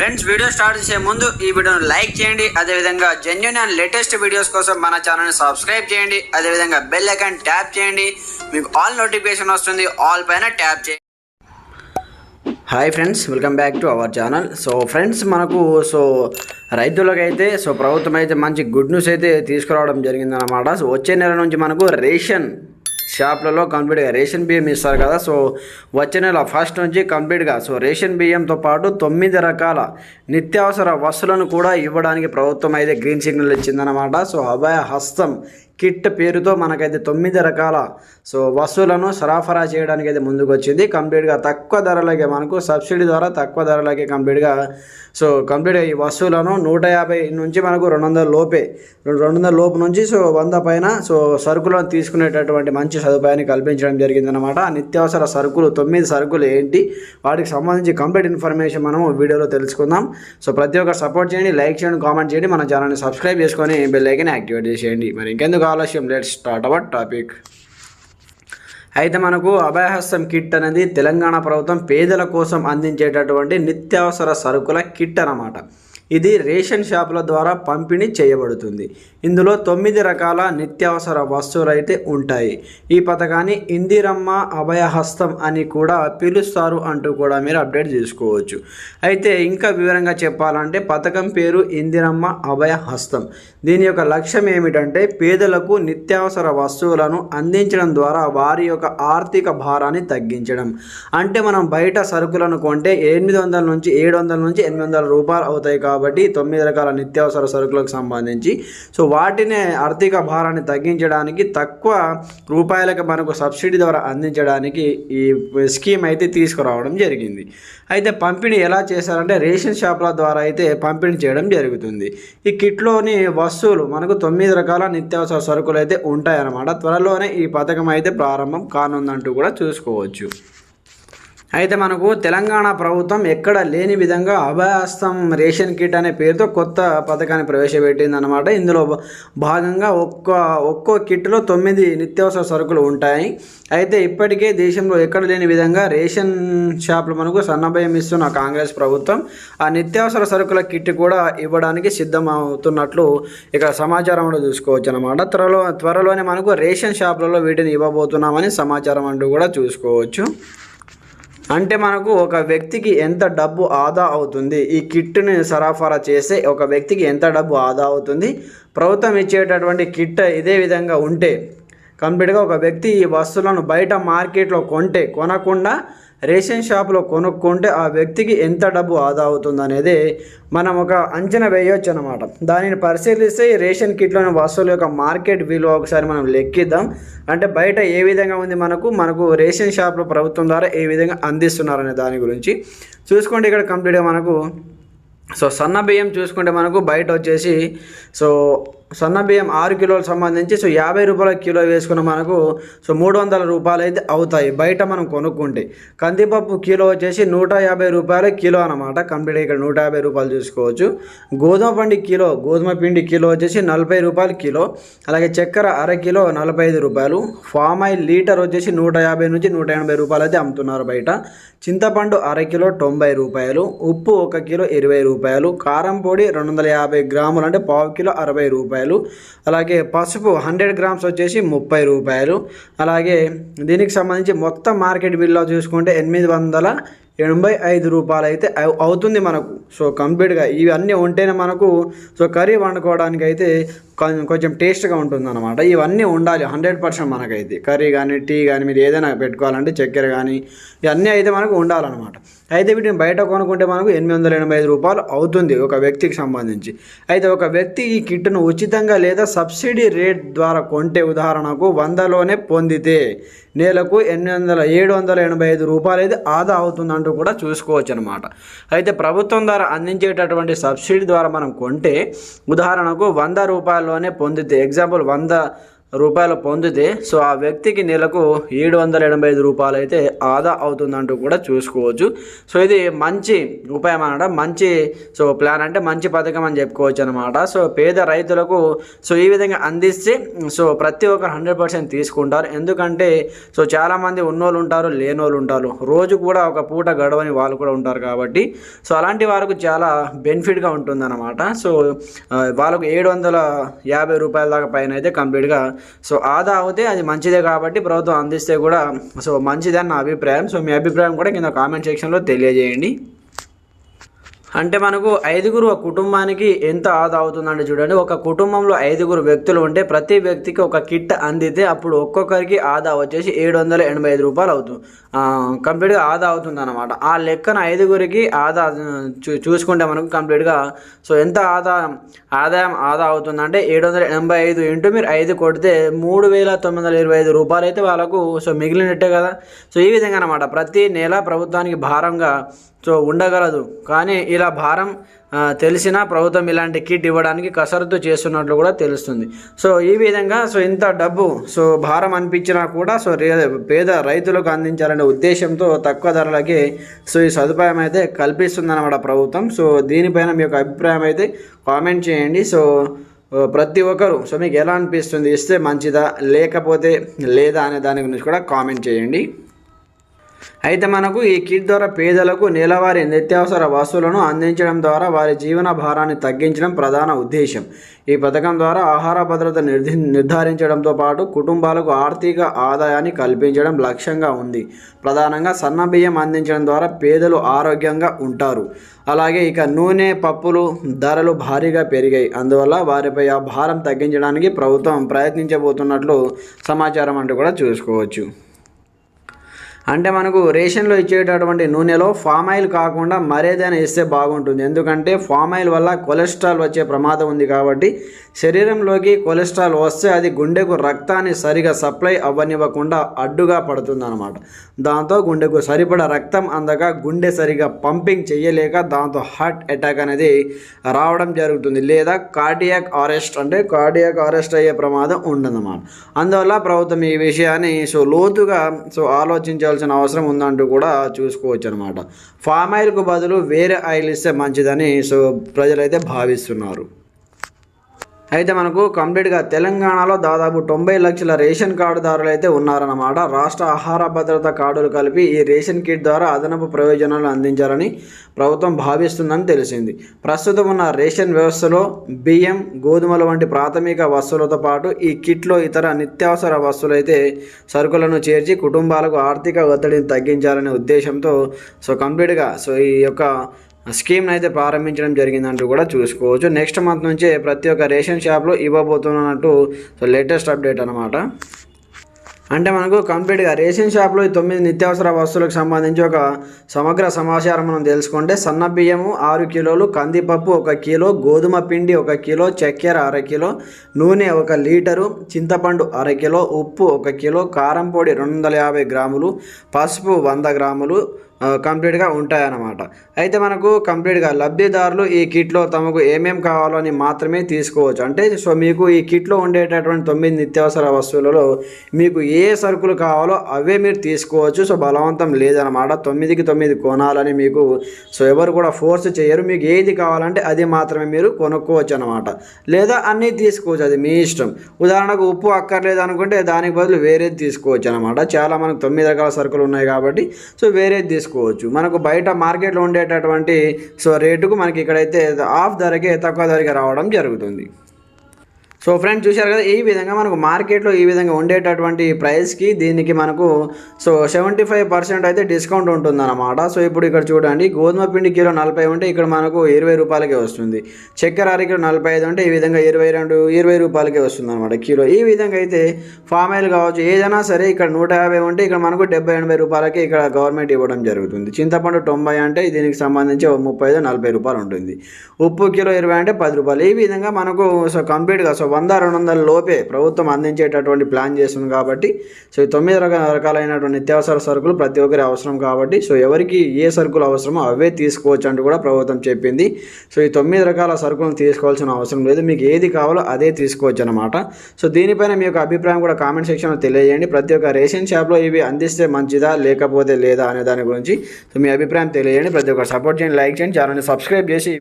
Friends video start చేసే ముందు ఈ వీడియోను లైక్ చేయండి. అదేవిధంగా జెన్యున్ అండ్ లేటెస్ట్ వీడియోస్ కోసం మన ఛానల్ని సబ్స్క్రైబ్ చేయండి. అదేవిధంగా బెల్ ఐకాన్ ట్యాప్ చేయండి. మీకు ఆల్ నోటిఫికేషన్ వస్తుంది. ఆల్ పైన ట్యాప్ చేయండి. Hi friends welcome back to our channel so friends మనకు సో రైతులకైతే సో ప్రభుత్వం అయితే మంచి గుడ్ న్యూస్ అయితే తీసుకురావడం జరిగిందనమాట సో వచ్చే నెల నుంచి మనకు రేషన్ షాప్లలో కంప్లీట్గా రేషన్ బియ్యం ఇస్తారు కదా సో వచ్చే నెల ఫస్ట్ నుంచి కంప్లీట్గా సో రేషన్ బియ్యంతో పాటు తొమ్మిది రకాల నిత్యావసర వస్తువులను కూడా ఇవ్వడానికి ప్రభుత్వం అయితే గ్రీన్ సిగ్నల్ ఇచ్చిందనమాట సో అభయ హస్తం కిట్ పేరుతో మనకైతే తొమ్మిది రకాల సో వస్తువులను సరఫరా చేయడానికి అయితే ముందుకు వచ్చింది కంప్లీట్గా తక్కువ ధరలకే మనకు సబ్సిడీ ద్వారా తక్కువ ధరలకే కంప్లీట్గా సో కంప్లీట్గా ఈ వస్తువులను నూట యాభై నుంచి మనకు రెండు వందల లోపే రెండు వందల లోపు నుంచి సో వంద పైన సో సరుకులను తీసుకునేటటువంటి మంచి సదుపాయాన్ని కల్పించడం జరిగిందనమాట నిత్యావసర సరుకులు తొమ్మిది సరుకులు ఏంటి వాటికి సంబంధించి కంప్లీట్ ఇన్ఫర్మేషన్ మనం వీడియోలో తెలుసుకుందాం. సో ప్రతి ఒక్కరు సపోర్ట్ చేయండి లైక్ చేయండి కామెంట్ చేయండి మన ఛానల్ని సబ్స్క్రైబ్ చేసుకొని బెల్ ఐకన్ యాక్టివేట్ చేసేయండి. మరి ఇంకెందుకు ఆలస్యం. లెట్ స్టార్ట్ అవర్ టాపిక్ అయితే మనకు అభయహస్తం కిట్ అనేది తెలంగాణ ప్రభుత్వం పేదల కోసం అందించేటటువంటి నిత్యావసర సరుకుల కిట్ అన్నమాట. ఇది రేషన్ షాపుల ద్వారా పంపిణీ చేయబడుతుంది. ఇందులో తొమ్మిది రకాల నిత్యావసర వస్తువులు అయితే ఉంటాయి. ఈ పథకాన్ని ఇందిరమ్మ అభయహస్తం అని కూడా పిలుస్తారు అంటూ కూడా మీరు అప్డేట్ చేసుకోవచ్చు. అయితే ఇంకా వివరంగా చెప్పాలంటే పథకం పేరు ఇందిరమ్మ అభయహస్తం. దీని యొక్క లక్ష్యం ఏమిటంటే పేదలకు నిత్యావసర వస్తువులను అందించడం ద్వారా వారి యొక్క ఆర్థిక భారాన్ని తగ్గించడం. అంటే మనం బయట సరుకులను కొంటే ఎనిమిది వందల నుంచి ఏడు వందల నుంచి ఎనిమిది వందల రూపాయలు అవుతాయి కాబట్టి కాబట్టి తొమ్మిది రకాల నిత్యావసర సరుకులకు సంబంధించి. సో వాటినే ఆర్థిక భారాన్ని తగ్గించడానికి తక్కువ రూపాయలకు మనకు సబ్సిడీ ద్వారా అందించడానికి ఈ స్కీమ్ అయితే తీసుకురావడం జరిగింది. అయితే పంపిణీ ఎలా చేశారంటే రేషన్ షాపుల ద్వారా అయితే పంపిణీ చేయడం జరుగుతుంది. ఈ కిట్లోని వస్తువులు మనకు తొమ్మిది రకాల నిత్యావసర సరుకులు అయితే ఉంటాయన్నమాట. త్వరలోనే ఈ పథకం అయితే ప్రారంభం కానుందంటూ కూడా చూసుకోవచ్చు. అయితే మనకు తెలంగాణ ప్రభుత్వం ఎక్కడ లేని విధంగా అభయాస్తం రేషన్ కిట్ అనే పేరుతో కొత్త పథకాన్ని ప్రవేశపెట్టింది అనమాట ఇందులో భాగంగా ఒక్క ఒక్కో కిట్లో తొమ్మిది నిత్యావసర సరుకులు ఉంటాయి. అయితే ఇప్పటికే దేశంలో ఎక్కడ లేని విధంగా రేషన్ షాపులు మనకు సన్నభయం ఇస్తున్న కాంగ్రెస్ ప్రభుత్వం ఆ నిత్యావసర సరుకుల కిట్ కూడా ఇవ్వడానికి సిద్ధమవుతున్నట్లు ఇక్కడ సమాచారంలో చూసుకోవచ్చు అనమాట త్వరలో త్వరలోనే మనకు రేషన్ షాపులలో వీటిని ఇవ్వబోతున్నామని సమాచారం అంటూ కూడా చూసుకోవచ్చు. అంటే మనకు ఒక వ్యక్తికి ఎంత డబ్బు ఆదా అవుతుంది? ఈ కిట్ని సరఫరా చేస్తే ఒక వ్యక్తికి ఎంత డబ్బు ఆదా అవుతుంది? ప్రభుత్వం ఇచ్చేటటువంటి కిట్ ఇదే విధంగా ఉంటే కంప్లీట్గా ఒక వ్యక్తి ఈ వస్తువులను బయట మార్కెట్లో కొంటే కొనకుండా రేషన్ షాప్లో కొనుక్కుంటే ఆ వ్యక్తికి ఎంత డబ్బు ఆదా అవుతుంది అనేది మనం ఒక అంచనా వేయవచ్చు అనమాట దానిని పరిశీలిస్తే ఈ రేషన్ కిట్లోని వస్తువుల యొక్క మార్కెట్ విలువ ఒకసారి మనం లెక్కిద్దాం. అంటే బయట ఏ విధంగా ఉంది మనకు మనకు రేషన్ షాప్లో ప్రభుత్వం ద్వారా ఏ విధంగా అందిస్తున్నారనే దాని గురించి. చూసుకోండి ఇక్కడ కంప్లీట్గా మనకు. సో సన్న బియ్యం చూసుకుంటే మనకు బయట వచ్చేసి సో సన్న బియ్యం ఆరు కిలోలు సంబంధించి సో యాభై రూపాయల కిలో వేసుకున్న మనకు సో మూడు వందల రూపాయలు అయితే అవుతాయి. బయట మనం కొనుక్కుంటే కందిపప్పు కిలో వచ్చేసి నూట యాభై రూపాయల కిలో అనమాట కంప్లీట్ ఇక్కడ నూట యాభై రూపాయలు చూసుకోవచ్చు. గోధుమ పిండి కిలో గోధుమ పిండి కిలో వచ్చేసి నలభై రూపాయలు కిలో. అలాగే చక్కెర అర కిలో నలభై ఐదు రూపాయలు. ఫామ్ ఆయిల్ లీటర్ వచ్చేసి నూట యాభై నుంచి నూట ఎనభై రూపాయలు అయితే అమ్ముతున్నారు బయట. చింతపండు అర కిలో తొంభై రూపాయలు. ఉప్పు ఒక కిలో ఇరవై రూపాయలు. కారం పొడి రెండు వందల యాభై గ్రాములు అంటే పావు కిలో అరవై రూపాయలు. అలాగే పసుపు హండ్రెడ్ గ్రామ్స్ వచ్చేసి ముప్పై రూపాయలు. అలాగే దీనికి సంబంధించి మొత్తం మార్కెట్ బిల్లో చూసుకుంటే ఎనిమిది వందల ఎనభై ఐదు రూపాయలు అయితే అవుతుంది మనకు. సో కంప్లీట్గా ఇవన్నీ ఉంటేనే మనకు సో కర్రీ వండుకోవడానికి అయితే కొంచెం కొంచెం టేస్ట్గా ఉంటుంది అనమాట ఇవన్నీ ఉండాలి హండ్రెడ్ పర్సెంట్ మనకైతే. కర్రీ కానీ టీ కానీ మీరు ఏదైనా పెట్టుకోవాలంటే చక్కెర కానీ ఇవన్నీ అయితే మనకు ఉండాలన్నమాట. అయితే వీటిని బయట కొనుక్కుంటే మనకు ఎనిమిది వందల ఎనభై ఐదు రూపాయలు అవుతుంది ఒక వ్యక్తికి సంబంధించి. అయితే ఒక వ్యక్తి ఈ కిట్ను ఉచితంగా లేదా సబ్సిడీ రేట్ ద్వారా కొంటే ఉదాహరణకు వందలోనే పొందితే నెలకు ఎనిమిది వందల ఏడు వందల ఎనభై ఐదు రూపాయలు అయితే ఆదా అవుతుందంటూ కూడా చూసుకోవచ్చు అనమాట అయితే ప్రభుత్వం ద్వారా అందించేటటువంటి సబ్సిడీ ద్వారా మనం కొంటే ఉదాహరణకు వంద రూపాయలు రూపాయల్లోనే పొందితే ఎగ్జాంపుల్ వంద రూపాయలు పొందితే సో ఆ వ్యక్తికి నెలకు ఏడు వందల ఎనభై ఐదు రూపాయలు అయితే ఆదా అవుతుందంటూ కూడా చూసుకోవచ్చు. సో ఇది మంచి ఉపాయం అనమాట మంచి సో ప్లాన్ అంటే మంచి పథకం అని చెప్పుకోవచ్చు అనమాట సో పేద రైతులకు సో ఈ విధంగా అందిస్తే సో ప్రతి ఒక్కరు హండ్రెడ్ పర్సెంట్ తీసుకుంటారు. ఎందుకంటే సో చాలామంది ఉన్నోళ్ళు ఉంటారు లేనోళ్ళు ఉంటారు. రోజు కూడా ఒక పూట గడవని వాళ్ళు కూడా ఉంటారు కాబట్టి సో అలాంటి వారికి చాలా బెనిఫిట్గా ఉంటుందన్నమాట. సో వాళ్ళకు ఏడు వందల యాభై రూపాయల దాకా పైన అయితే కంప్లీట్గా సో ఆదా అవుతే అది మంచిదే కాబట్టి ప్రభుత్వం అందిస్తే కూడా సో మంచిదని నా అభిప్రాయం. సో మీ అభిప్రాయం కూడా కింద కామెంట్ సెక్షన్లో తెలియజేయండి. అంటే మనకు ఐదుగురు ఒక కుటుంబానికి ఎంత ఆదా అవుతుందంటే చూడండి ఒక కుటుంబంలో ఐదుగురు వ్యక్తులు ఉంటే ప్రతి వ్యక్తికి ఒక కిట్ అందితే అప్పుడు ఒక్కొక్కరికి ఆదా వచ్చేసి ఏడు వందల ఎనభై ఐదు రూపాయలు అవుతుంది కంప్లీట్గా ఆదా అవుతుంది అనమాట ఆ లెక్కన ఐదుగురికి ఆదా చూ చూసుకుంటే మనకు కంప్లీట్గా సో ఎంత ఆదా ఆదాయం ఆదా అవుతుందంటే ఏడు వందల ఎనభై ఐదు ఇంటూ మీరు ఐదు కొడితే మూడు వేల తొమ్మిది వందల ఇరవై ఐదు రూపాయలు అయితే వాళ్ళకు సో మిగిలినట్టే కదా. సో ఈ విధంగా అనమాట ప్రతి నెల ప్రభుత్వానికి భారంగా సో ఉండగలదు. కానీ ఇలా భారం తెలిసినా ప్రభుత్వం ఇలాంటి కిట్ ఇవ్వడానికి కసరత్తు చేస్తున్నట్లు కూడా తెలుస్తుంది. సో ఈ విధంగా సో ఇంత డబ్బు సో భారం అనిపించినా కూడా సో పేద రైతులకు అందించాలనే ఉద్దేశంతో తక్కువ ధరలకి సో ఈ సదుపాయం అయితే కల్పిస్తుందన్నమాట ప్రభుత్వం. సో దీనిపైన మీ యొక్క అభిప్రాయం అయితే కామెంట్ చేయండి. సో ప్రతి ఒక్కరు సో మీకు ఎలా అనిపిస్తుంది? ఇస్తే మంచిదా? లేకపోతే లేదా అనే దాని గురించి కూడా కామెంట్ చేయండి. అయితే మనకు ఈ కిట్ ద్వారా పేదలకు నెలవారీ నిత్యావసర వస్తువులను అందించడం ద్వారా వారి జీవన భారాన్ని తగ్గించడం ప్రధాన ఉద్దేశం ఈ పథకం ద్వారా ఆహార భద్రత నిర్ధి నిర్ధారించడంతో పాటు కుటుంబాలకు ఆర్థిక ఆదాయాన్ని కల్పించడం లక్ష్యంగా ఉంది. ప్రధానంగా సన్న బియ్యం అందించడం ద్వారా పేదలు ఆరోగ్యంగా ఉంటారు. అలాగే ఇక నూనె పప్పులు ధరలు భారీగా పెరిగాయి. అందువల్ల వారిపై ఆ భారం తగ్గించడానికి ప్రభుత్వం ప్రయత్నించబోతున్నట్లు సమాచారం అంటూ కూడా చూసుకోవచ్చు. అంటే మనకు రేషన్లో ఇచ్చేటటువంటి నూనెలో ఫామ్ ఆయిల్ కాకుండా మరేదైనా ఇస్తే బాగుంటుంది. ఎందుకంటే ఫామ్ ఆయిల్ వల్ల కొలెస్ట్రాల్ వచ్చే ప్రమాదం ఉంది కాబట్టి శరీరంలోకి కొలెస్ట్రాల్ వస్తే అది గుండెకు రక్తాన్ని సరిగా సప్లై అవ్వనివ్వకుండా అడ్డుగా పడుతుంది అనమాట దాంతో గుండెకు సరిపడా రక్తం అందక గుండె సరిగా పంపింగ్ చేయలేక దాంతో హార్ట్ అటాక్ అనేది రావడం జరుగుతుంది. లేదా కార్డియాక్ అరెస్ట్ అంటే కార్డియాక్ అరెస్ట్ అయ్యే ప్రమాదం ఉండదన్నమాట. అందువల్ల ప్రభుత్వం ఈ విషయాన్ని సో లోతుగా సో ఆలోచించాల్సి ఆలోచించాల్సిన అవసరం ఉందంటూ కూడా చూసుకోవచ్చు అనమాట ఫామ్ ఆయిల్కు బదులు వేరే ఆయిల్ ఇస్తే మంచిదని సో ప్రజలైతే భావిస్తున్నారు. అయితే మనకు కంప్లీట్గా తెలంగాణలో దాదాపు తొంభై లక్షల రేషన్ కార్డుదారులు అయితే ఉన్నారన్నమాట. రాష్ట్ర ఆహార భద్రత కార్డులు కలిపి ఈ రేషన్ కిట్ ద్వారా అదనపు ప్రయోజనాలు అందించాలని ప్రభుత్వం భావిస్తుందని తెలిసింది. ప్రస్తుతం ఉన్న రేషన్ వ్యవస్థలో బియ్యం గోధుమల వంటి ప్రాథమిక వస్తువులతో పాటు ఈ కిట్లో ఇతర నిత్యావసర వస్తువులైతే సరుకులను చేర్చి కుటుంబాలకు ఆర్థిక ఒత్తిడిని తగ్గించాలనే ఉద్దేశంతో సో కంప్లీట్గా సో ఈ యొక్క స్కీమ్ని అయితే ప్రారంభించడం జరిగిందంటూ కూడా చూసుకోవచ్చు. నెక్స్ట్ మంత్ నుంచే ప్రతి ఒక్క రేషన్ షాప్లో ఇవ్వబోతున్నట్టు సో లేటెస్ట్ అప్డేట్ అనమాట అంటే మనకు కంప్లీట్గా రేషన్ షాప్లో ఈ తొమ్మిది నిత్యావసర వస్తువులకు సంబంధించి ఒక సమగ్ర సమాచారం మనం తెలుసుకుంటే సన్న బియ్యము ఆరు కిలోలు కందిపప్పు ఒక కిలో గోధుమ పిండి ఒక కిలో చక్కెర అర కిలో నూనె ఒక లీటరు చింతపండు అర కిలో ఉప్పు ఒక కిలో కారం పొడి రెండు వందల యాభై గ్రాములు పసుపు వంద గ్రాములు కంప్లీట్గా ఉంటాయన్నమాట. అయితే మనకు కంప్లీట్గా లబ్ధిదారులు ఈ కిట్లో తమకు ఏమేం కావాలో అని మాత్రమే తీసుకోవచ్చు. అంటే సో మీకు ఈ కిట్లో ఉండేటటువంటి తొమ్మిది నిత్యావసర వస్తువులలో మీకు ఏ సరుకులు కావాలో అవే మీరు తీసుకోవచ్చు. సో బలవంతం లేదనమాట తొమ్మిదికి తొమ్మిది కొనాలని మీకు సో ఎవరు కూడా ఫోర్స్ చేయరు. మీకు ఏది కావాలంటే అది మాత్రమే మీరు కొనుక్కోవచ్చు అనమాట లేదా అన్నీ తీసుకోవచ్చు. అది మీ ఇష్టం. ఉదాహరణకు ఉప్పు అక్కర్లేదు అనుకుంటే దానికి బదులు వేరేది తీసుకోవచ్చు అనమాట చాలా మనకు తొమ్మిది రకాల సరుకులు ఉన్నాయి కాబట్టి సో వేరేది తీసుకోవచ్చు మనకు బయట మార్కెట్లో ఉండేటటువంటి సో రేటుకు మనకి ఇక్కడైతే ఆఫ్ ధరకే తక్కువ ధరకే రావడం జరుగుతుంది. సో ఫ్రెండ్స్ చూశారు కదా ఈ విధంగా మనకు మార్కెట్లో ఈ విధంగా ఉండేటటువంటి ప్రైస్కి దీనికి మనకు సో సెవెంటీ ఫైవ్ పర్సెంట్ అయితే డిస్కౌంట్ ఉంటుందన్నమాట. సో ఇప్పుడు ఇక్కడ చూడండి గోధుమ పిండి కిలో నలభై ఉంటే ఇక్కడ మనకు ఇరవై రూపాయలకే వస్తుంది. చక్కెర అర కిలో నలభై ఐదు ఉంటే ఈ విధంగా ఇరవై రెండు ఇరవై రూపాయలకే వస్తుంది అనమాట కిలో. ఈ విధంగా అయితే ఫామ్ ఆయిల్ కావచ్చు ఏదైనా సరే ఇక్కడ నూట యాభై ఉంటే ఇక్కడ మనకు డెబ్బై ఎనభై రూపాయలకి ఇక్కడ గవర్నమెంట్ ఇవ్వడం జరుగుతుంది. చింతపండు తొంభై అంటే దీనికి సంబంధించి ముప్పై ఐదు నలభై రూపాయలు ఉంటుంది. ఉప్పు కిలో ఇరవై అంటే పది రూపాయలు. ఈ విధంగా మనకు సో కంప్లీట్గా సో వంద రెండు వందల లోపే ప్రభుత్వం అందించేటటువంటి ప్లాన్ చేస్తుంది కాబట్టి సో ఈ తొమ్మిది రకాల రకాలైనటువంటి నిత్యావసర సరుకులు ప్రతి ఒక్కరి అవసరం కాబట్టి సో ఎవరికి ఏ సరుకులు అవసరమో అవే తీసుకోవచ్చు అంటూ కూడా ప్రభుత్వం చెప్పింది. సో ఈ తొమ్మిది రకాల సరుకులను తీసుకోవాల్సిన అవసరం లేదు. మీకు ఏది కావాలో అదే తీసుకోవచ్చు అనమాట సో దీనిపైన మీ యొక్క అభిప్రాయం కూడా కామెంట్ సెక్షన్లో తెలియజేయండి. ప్రతి ఒక్క రేషన్ షాప్లో ఇవి అందిస్తే మంచిదా లేకపోతే లేదా అనే దాని గురించి సో మీ అభిప్రాయం తెలియజేయండి. ప్రతి ఒక్కరు సపోర్ట్ చేయండి లైక్ చేయండి ఛానల్ని సబ్స్క్రైబ్ చేసి